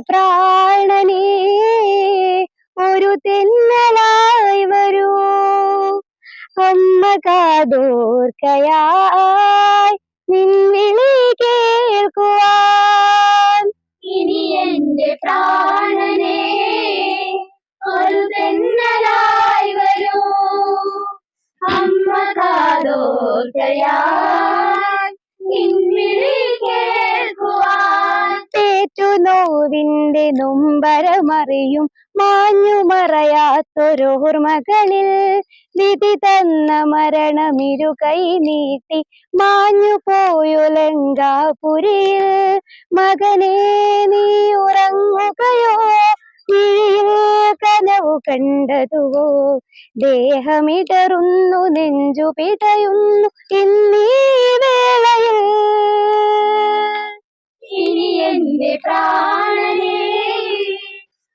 പ്രാണനേ ഒരു തെന്നലായി വരൂ. അമ്മ കാതോർക്കയായി നിൻവിളി കേൾക്കുവാൻ. ഇനി എന്റെ പ്രാണനെ ഒരു തെന്നലായി വരൂ. അമ്മ കാതോർക്കയായി നിൻവിളി കേൾക്കുവാൻ ഏറ്റു നൊമ്പരമറിയും മാഞ്ഞു മറയാത്തൊരോർമകളിൽ വിധി തന്ന മരണമിരു കൈ നീട്ടി മാഞ്ഞു പോയുലങ്കാപുരിയിൽ മകനെ നീ ഉറങ്ങുകയോ? കനവു കണ്ടതുവോ? ദേഹമിടറുന്നു നെഞ്ചു പിടയുന്നു എന്റെ പ്രാണനെ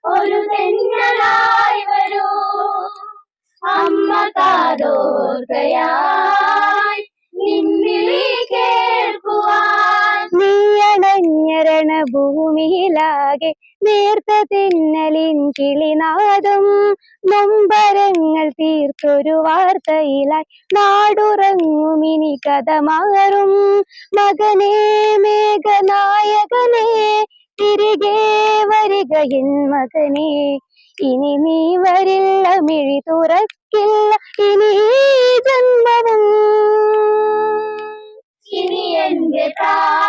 ഒരു തെങ്ങളായി വരൂ. അമ്മ കാതോർക്കയായി നിന്നിലെ കേൾക്കുവാൻ. നീയണഞ്ഞരണ ഭൂമിയിലാകെ നേർത്ത തിന്നലിൻ കിളിനാദം നൊമ്പരങ്ങൾ തീർത്തൊരു വാർത്തയിലായി നാടുറങ്ങുമിനി കഥ മാറും മകനേ മേഘനായകനേ തിരികെ വരിക എൻ ഇനി നീ വരില്ല മിഴി തുറക്കില്ല. ഇനി ജന്മവും ഇനി എന്റെ പ്രാണനെ